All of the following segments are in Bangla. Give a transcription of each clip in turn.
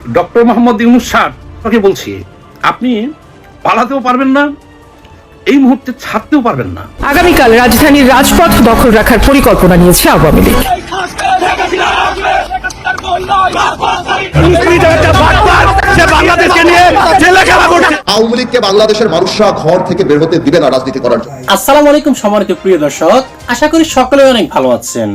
ডক্টর মোহাম্মদ ইউনুস স্যার আপনাকে বলছি আপনি পালাতেও পারবেন না এই মুহূর্তে ছাড়তেও পারবেন না। আগামীকাল রাজধানীর রাজপথ দখল রাখার পরিকল্পনা নিয়েছে আওয়ামী লীগ। আওয়ামী লীগকে বাংলাদেশের মানুষরা ঘর থেকে বের হতে দিবে না রাজনীতি করার জন্য। আসসালামু আলাইকুম সম্মানিত প্রিয় দর্শক। আশা করি সকলে অনেক ভালো আছেন।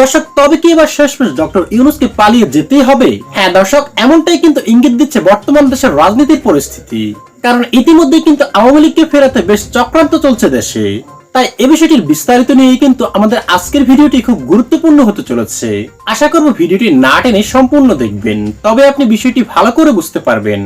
দর্শক, তবে কি এবার শেষমেশ ডক্টর ইউনুসকে পালিয়ে যেতেই হবে? হ্যাঁ দর্শক, এমনটাই কিন্তু ইঙ্গিত দিচ্ছে বর্তমান দেশের রাজনীতির পরিস্থিতি। কারণ ইতিমধ্যে কিন্তু আওয়ামী লীগকে ফেরাতে বেশ চক্রান্ত চলছে দেশে। তাই এ বিষয়টির বিস্তারিত নিয়ে কিন্তু আমাদের আজকের ভিডিওটি খুব গুরুত্বপূর্ণ হতে চলেছে। আশা করব ভিডিওটি না টেনে সম্পূর্ণ দেখবেন। তবে আপনি বিষয়টি ভালো করে বুঝতে পারবেন।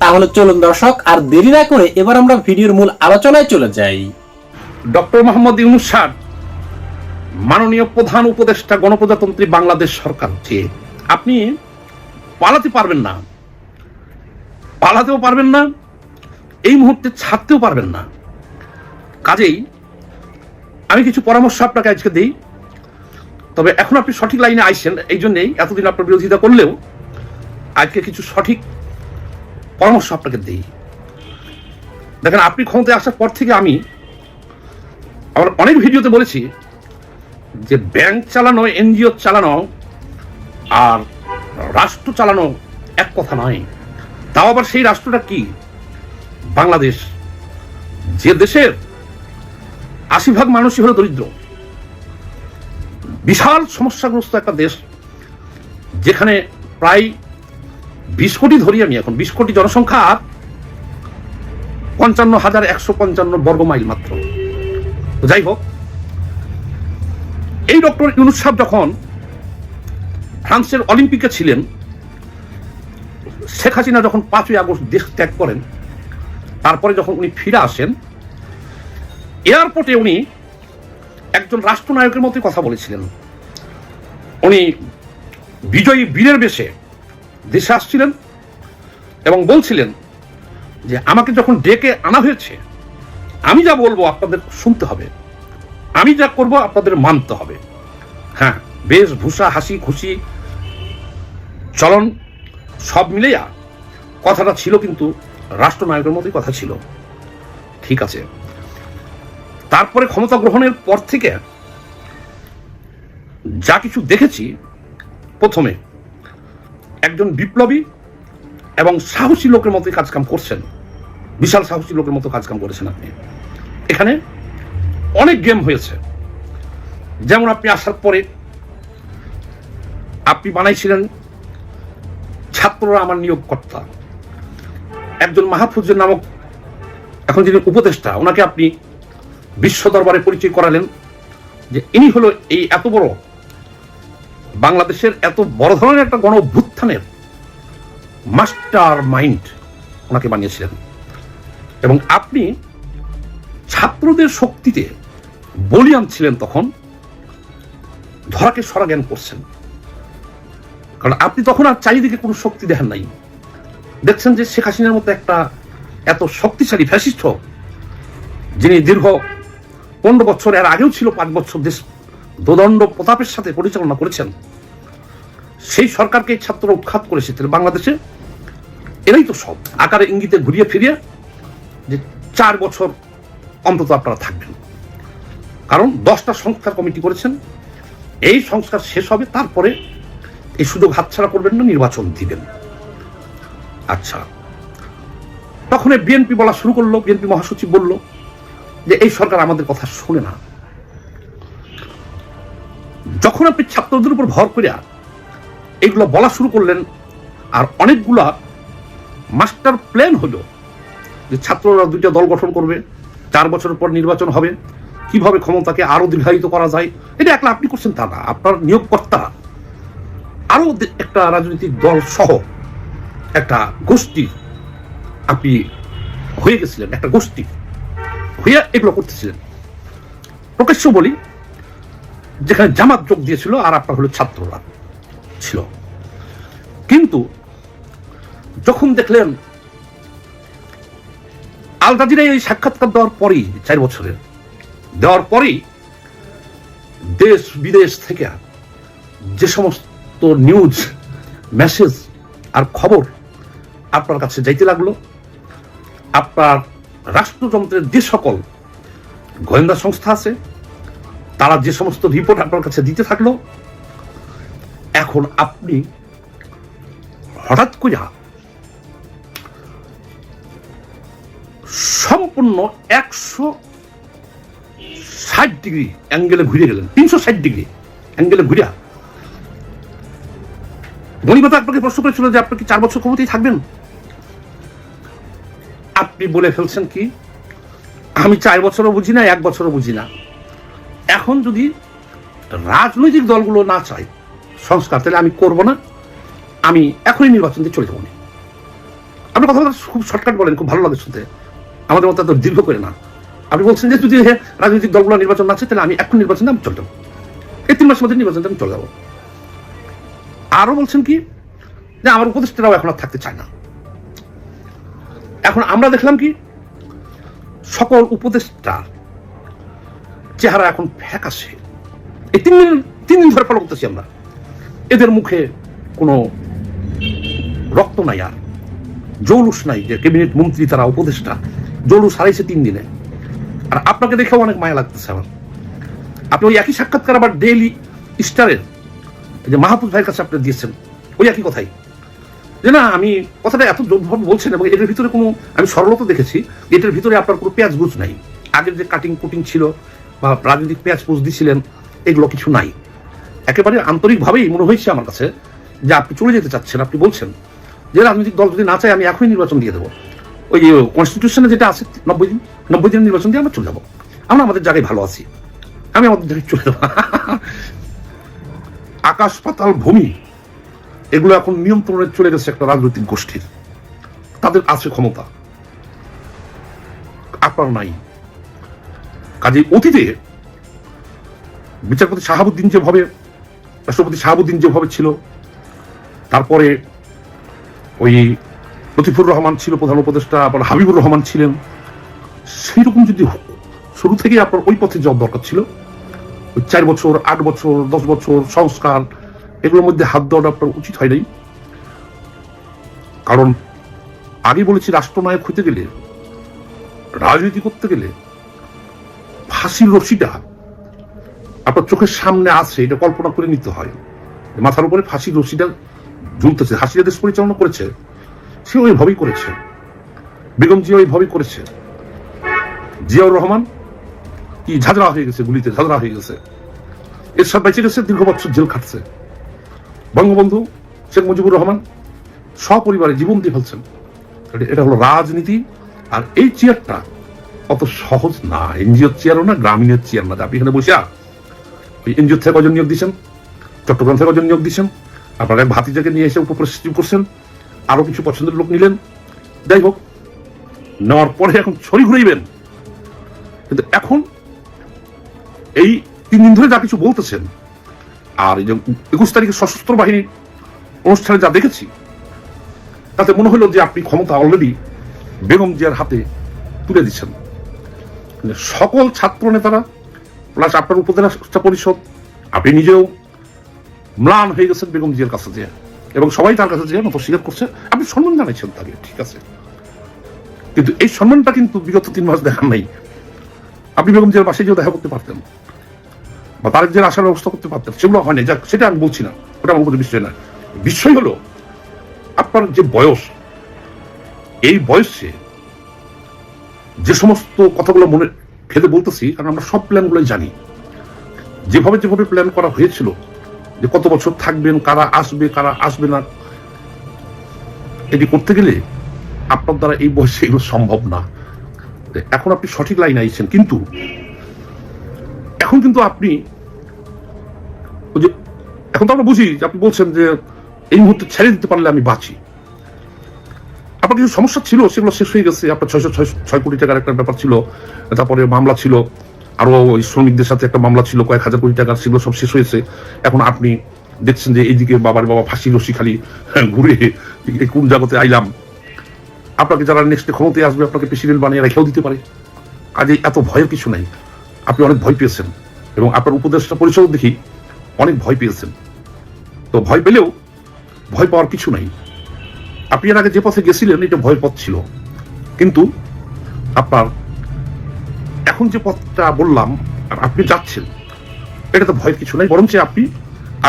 তাহলে চলুন দর্শক, আর দেরি না করে এবার আমরা ভিডিওর মূল আলোচনায় চলে যাই। ডক্টর মোহাম্মদ ইউনুস স্যার মাননীয় প্রধান উপদেষ্টা গণপ্রজাতন্ত্রী বাংলাদেশ সরকার যে, আপনি পালাতে পারবেন না। পালাতেও পারবেন না, এই মুহূর্তে ছাড়তেও পারবেন না। কাজেই আমি কিছু পরামর্শ আপনাকে আজকে দিই। তবে এখন আপনি সঠিক লাইনে আইসেন, এই জন্যেই এতদিন আপনার বিরোধিতা করলেও আজকে কিছু সঠিক পরামর্শ আপনাকে দিই। দেখেন, আপনি ক্ষমতায় আসার পর থেকে আমি আমার অনেক ভিডিওতে বলেছি যে ব্যাংক চালানো, এনজিও চালানো আর রাষ্ট্র চালানো এক কথা নয়। তাও আবার সেই রাষ্ট্রটা কি? বাংলাদেশ। যে দেশের আশি ভাগ মানুষই হলো দরিদ্র। বিশাল সমস্যাগ্রস্ত একটা দেশ, যেখানে প্রায় বিশ কোটি ধরি আমি এখন, বিশ কোটি জনসংখ্যা পঞ্চান্ন হাজার একশো পঞ্চান্ন বর্গ মাইল মাত্র। যাই হোক এই ডক্টর ইউনুস সাহেব যখন ফ্রান্সের অলিম্পিকে ছিলেন, শেখ হাসিনা যখন পাঁচই আগস্ট দেশ ত্যাগ করেন, তারপরে যখন উনি ফিরে আসেন, এয়ারপোর্টে উনি একজন রাষ্ট্রনায়কের মতোই কথা বলেছিলেন। উনি বিজয়ী বীরের বেশে দেশে আসছিলেন এবং বলছিলেন যে, আমাকে যখন ডেকে আনা হয়েছে, আমি যা বলব আপনাদের শুনতে হবে। আমি যা করব আপনাদের মানতে হবে। হ্যাঁ বেশ ভূষা, হাসি, খুশি, চলন, সব মিলেয়া কথাটা ছিল কিন্তু রাষ্ট্রনায়কের মতোই কথা ছিল। ঠিক আছে। তারপরে ক্ষমতা গ্রহণের পর থেকে যা কিছু দেখেছি, প্রথমে একজন বিপ্লবী এবং সাহসী লোকের মতোই কাজকাম করছেন। বিশাল সাহসী লোকের মতো কাজকাম করেছেন আপনি। এখানে অনেক গেম হয়েছে। যেমন আপনি আসার পরে আপনি বানাইছিলেন ছাত্ররা আমার নিয়োগকর্তা। একজন মাহফুজের নামক এখন যিনি উপদেষ্টা, ওনাকে আপনি বিশ্ব দরবারে পরিচয় করালেন যে ইনি হলো এই এত বড় বাংলাদেশের এত বড় ধরনের একটা গণ অভ্যুত্থানের মাস্টার মাইন্ড ওনাকে বানিয়েছিলেন। এবং আপনি ছাত্রদের শক্তিতে বলিয়ান ছিলেন তখন, ধরাকে সরা জ্ঞান করছেন। কারণ আপনি তখন আর চারিদিকে কোনো শক্তি দেখেন নাই। দেখছেন যে শেখ হাসিনার মতো একটা এত শক্তিশালী ফ্যাসিস্ট যিনি দীর্ঘ পনেরো বছর, এর আগেও ছিল পাঁচ বছর দেশ দোদণ্ড প্রতাপের সাথে পরিচালনা করেছেন। সেই সরকারকে এই ছাত্র উৎখাত করেছে। তাহলে বাংলাদেশে এরাই তো সব। আকারে ইঙ্গিতে ঘুরিয়ে ফিরিয়ে যে চার বছর অন্তত আপনারা থাকবেন। কারণ দশটা সংস্কার কমিটি করেছেন। এই সংস্কার শেষ হবে, তারপরে এই সুযোগ হাতছাড়া করবেন না, নির্বাচন দিবেন। আচ্ছা তখন বিএনপি বলা শুরু করল, বিএনপি মহাসচিব বলল যে, এই সরকার আমাদের কথা শুনে না। যখন আপনি ছাত্রদের উপর ভর করিয়া এগুলো বলা শুরু করলেন, আর অনেকগুলা মাস্টার প্ল্যান হলো যে, ছাত্ররা দুইটা দল গঠন করবে, চার বছর পর নির্বাচন হবে কীভাবে ক্ষমতাকে আরও দীর্ঘায়িত করা যায়? এটা একলা আপনি করছেন তা না। আপনার নিয়োগকর্তা, আরও একটা রাজনৈতিক দল সহ একটা গোষ্ঠী আপনি হয়ে গেছিলেন, একটা গোষ্ঠী হয়ে এগুলো করতেছিলেন। প্রকাশ্য বলি, যেখানে জামাত যোগ দিয়েছিল আর আপনার হলো ছাত্ররা ছিল। কিন্তু যখন দেখলেন আল জাজিরায় এই সাক্ষাৎকার দেওয়ার পরেই, চার বছরের দেওয়ার পরেই দেশ বিদেশ থেকে যে সমস্ত নিউজ মেসেজ আর খবর আপনার কাছে যাইতে লাগল, আপনার রাষ্ট্রযন্ত্রের যে সকল গোয়েন্দা সংস্থা আছে, তারা যে সমস্ত রিপোর্ট আপনার কাছে দিতে থাকল, এখন আপনি হঠাৎ করে সম্পূর্ণ একশো ষাট ডিগ্রি অ্যাঙ্গেলে ঘুরে গেলেন, তিনশো ষাট ডিগ্রি অ্যাঙ্গেলে ঘুরে। মণিপাতা আপনাকে প্রশ্ন করেছিল যে আপনি কি চার বছর ক্ষমতায় থাকবেন? আপনি বলে ফেলছেন কি, আমি চার বছরও বুঝি না, এক বছরও বুঝি না। এখন যদি রাজনৈতিক দলগুলো না চায় সংস্কার, তাহলে আমি করব না। আমি এখনই নির্বাচন দিয়ে চলে যাব। আপনি কথা খুব শর্টকাট বলেন, খুব ভালো লাগে শুনতে। আমাদের মতো এত দীর্ঘ করে না। আপনি বলছেন যে যদি রাজনৈতিক দলগুলো নির্বাচন আছে তাহলে আমি এখন নির্বাচন আমি চলে যাব। এই তিন মাসের মধ্যে নির্বাচন আমি চলে যাব। আরও বলছেন কি, যে আমার উপদেষ্টারাও এখন আর থাকতে চায় না। এখন আমরা দেখলাম কি, সকল উপদেষ্টার চেহারা এখন ফ্যাকাশে। এই তিন দিন তিন দিন ধরে ফলো করতেছি আমরা। এদের মুখে কোনো রক্ত নাই আর, জৌলুস নাই। যে ক্যাবিনেট মন্ত্রী, তারা উপদেষ্টা, জৌলুস হারাইছে তিন দিনে। আর আপনাকে দেখেও অনেক মায়া লাগতেছে আমার। আপনি ওই একই সাক্ষাৎকার আবার ডেইলি স্টারের যে মাহফুজ ভাইয়ের কাছে আপনি দিয়েছেন, ওই একই কথাই। যে না, আমি কথাটা এত জোরভাবে বলছেন এবং এটার ভিতরে কোনো আমি সরলতা দেখেছি, এটার ভিতরে আপনার কোনো পেঁয়াজ গুজ নাই। আগের যে কাটিং কুটিং ছিল বা রাজনৈতিক পেঁয়াজ পুজ দিছিলেন, এগুলো কিছু নাই। একেবারে আন্তরিকভাবেই মনে হয়েছে আমার কাছে যে আপনি চলে যেতে চাচ্ছেন, আপনি বলছেন যে রাজনৈতিক দল যদি না চায় আমি এখনই নির্বাচন দিয়ে দেবো। ওই কনস্টিটিউশনে যেটা আছে, নব্বই দিন, নব্বই দিনের নির্বাচন দিয়ে আমরা চলে যাব। আমরা আমাদের জায়গায় ভালো আছি। আমি আমাদের জায়গায় চলে যাব। আকাশ, পাতাল, ভূমি, এগুলো এখন নিয়ন্ত্রণে চলে গেছে একটা রাজনৈতিক গোষ্ঠীর। তাদের আছে ক্ষমতা। আপনার নাই। কাজে অতীতে বিচারপতি শাহাবুদ্দিন যেভাবে, রাষ্ট্রপতি শাহাবুদ্দিন যেভাবে ছিল, তারপরে ওই লতিফুর রহমান ছিল প্রধান উপদেষ্টা আবার হাবিবুর রহমান ছিলেন। সেই রকম যদি শুরু থেকে আপনার ওই পথে যাওয়ার দরকার ছিল, ওই চার বছর, আট বছর, দশ বছর, সংস্কার, এগুলোর মধ্যে হাত দেওয়াটা আপনার উচিত হয় নাই। কারণ আগে বলেছি, রাষ্ট্রনায়ক হইতে গেলে, রাজনীতি করতে গেলে, ফাঁসির রশিটা আপনার চোখের সামনে আছে, এটা কল্পনা করে নিতে হয়। মাথার উপরে ফাঁসির রশিটা ঝুলতেছে হাসিরা দেশ পরিচালনা করেছে। সে ওইভাবেই করেছে বেগম জিয়া ওইভাবেই করেছে জিয়াউর রহমান, কি ঝাঁঝরা হয়ে গেছে গুলিতে, ঝাঁঝরা হয়ে গেছে। এর সব বেঁচে গেছে, দীর্ঘ বছর জেল খাটছে। বঙ্গবন্ধু, শেখ মুজিবুর রহমান, সপরিবারে জীবন দিয়ে ফেলছেন। এটা- হলো রাজনীতি, আর এই চেয়ারটা অত সহজ না। এনজিওর চেয়ারও না, গ্রামীণের চেয়ার না। আপনি এখানে বসে ওই এনজিও থেকে কজন নিয়োগ দিচ্ছেন, চট্টগ্রাম থেকে কজন নিয়োগ দিচ্ছেন। আপনারা ভাতিজাকে নিয়ে এসে উপপ্রসিদ্ধ করছেন। আরও কিছু পছন্দের লোক নিলেন। যাই হোক, নেওয়ার পরে এখন ছড়ি ঘুরাইবেন। কিন্তু এখন এই তিন দিন ধরে যা কিছু বলতেছেন, আর এই যে একুশ তারিখে সশস্ত্র বাহিনীর অনুষ্ঠানে যা দেখেছি, তাতে মনে হলো যে আপনি ক্ষমতা অলরেডি বেগম জিয়ার হাতে তুলে দিচ্ছেন। সকল ছাত্র নেতারা, প্লাস আপনার উপদেষ্টা পরিষদ আপনি নিজেও ম্লান হয়ে গেছেন বেগম জিয়ার কাছে যে এবং সবাই তার কাছে যে স্বীকার করছে। আপনি সম্মান জানাইছেন তাকে, ঠিক আছে। কিন্তু এই সম্মানটা কিন্তু বিগত তিন মাস দেখান নাই। আপনি বেগম জিয়ার বাসায় দেখা করতে পারতেন। বা তার যে আসার ব্যবস্থা করতে পারতেন। সেগুলো হয়নি যাক, সেটা আমি বলছি না। ওটা আমার কোনো বিষয় না বিষয় হলো, আপনার যে বয়স, এই বয়সে যে সমস্ত কথাগুলো মনে খেতে বলতেছি, কারণ আমরা সব প্ল্যানগুলোই জানি। যেভাবে যেভাবে প্ল্যান করা হয়েছিল যে কত বছর থাকবেন, কারা আসবে কারা আসবে না, এটি করতে গেলে আপনার দ্বারা এই বয়সে এগুলো সম্ভব না। এখন আপনি সঠিক লাইন আইছেন, কিন্তু এখন কিন্তু আপনি যে, এখন তো আমরা বুঝি, যে আপনি বলছেন যে এই মুহূর্তে ছেড়ে দিতে পারলে আমি বাঁচি। আপনার কিছু সমস্যা ছিল? সেগুলো শেষ হয়ে গেছে। আপনার ছয়শো ছয় ছয় কোটি টাকার একটা ব্যাপার ছিল, তারপরে মামলা ছিল। আরও ওই শ্রমিকদের সাথে একটা মামলা ছিল, কয়েক হাজার কোটি টাকার সেগুলো সব শেষ হয়েছে। এখন আপনি দেখছেন যে এইদিকে বাবার বাবা ফাঁসি রশি খালি ঘুরে কোন জগতে আইলাম। আপনাকে যারা নেক্সটে ক্ষমতায় আসবে, আপনাকে প্রেসিডেন্ট বানিয়ে রেখেও দিতে পারে। কাজে এত ভয়ের কিছু নাই। আপনি অনেক ভয় পেয়েছেন এবং আপনার উপদেষ্টা পরিষদ দেখি অনেক ভয় পেয়েছেন। তো ভয় পেলেও ভয় পাওয়ার কিছু নাই। আপনি এর আগে যে পথে গেছিলেন, এটা ভয়ের পথ ছিল। কিন্তু আপনার এখন যে পথটা বললাম আর আপনি যাচ্ছেন, এটা তো ভয়ের কিছু নাই, বরঞ্চ আপনি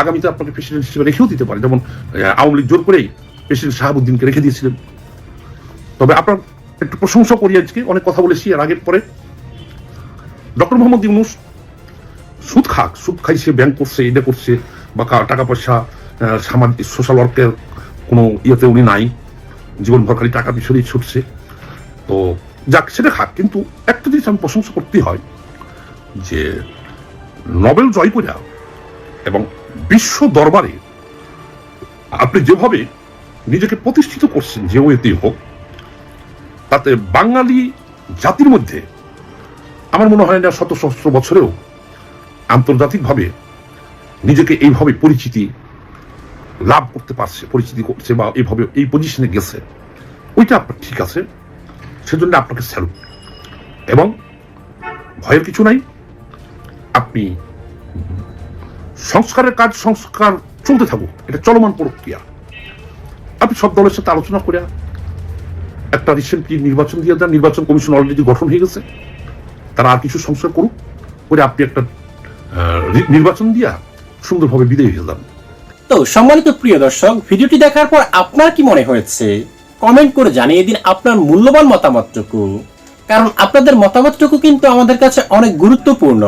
আগামীতে আপনাকে প্রেসিডেন্ট হিসেবে রেখেও দিতে পারেন। যেমন আওয়ামী লীগ জোর করেই প্রেসিডেন্ট শাহাবুদ্দিনকে রেখে দিয়েছিলেন। তবে আপনার একটু প্রশংসা করি আজকে, অনেক কথা বলেছি, এর আগের পরে। ডক্টর মোহাম্মদ ইউনুস সুদ খাক, সুদ খাইছে ব্যাংক করছে এটা করছে, বা টাকা পয়সা সামাজিক সোশ্যাল ওয়ার্কের কোনো ইয়েতে উনি নাই। জীবন ভরকারী টাকা পিছনেই ছুটছে। তো যাক, সেটা খাক, কিন্তু একটা জিনিস আমি প্রশংসা করতেই হয় যে নোবেল জয় করিয়া এবং বিশ্ব দরবারে আপনি যেভাবে নিজেকে প্রতিষ্ঠিত করছেন, যে ওয়েতেই হোক, তাতে বাঙালি জাতির মধ্যে আমার মনে হয় না শত সহস্র বছরেও আন্তর্জাতিকভাবে নিজেকে এইভাবে পরিচিতি লাভ করতে পারছে, পরিচিতি করছে বা এইভাবে এই পজিশনে গেছে, ওইটা আপনার ঠিক আছে। সেজন্য আপনাকে স্যালুট এবং ভয়ের কিছু নাই, আপনি সংস্কারের কাজ সংস্কার চলতে থাকুক, এটা চলমান প্রক্রিয়া। আপনি সব দলের সাথে আলোচনা করে একটা রিসেন্টলি নির্বাচন দিয়ে দেন, নির্বাচন কমিশন অলরেডি গঠন হয়ে গেছে, তারা আর কিছু সংস্কার করুক, করে আপনি একটা নির্বাচন দিয়া সুন্দরভাবে বিদায় হয়ে যান। তো সম্মানিত প্রিয় দর্শক, ভিডিওটি দেখার পর আপনার কি মনে হয়েছে? কমেন্ট করে জানিয়ে দিন আপনার মূল্যবান মতামতটুকু। কারণ আপনাদের মতামতটুকু কিন্তু আমাদের কাছে অনেক গুরুত্বপূর্ণ।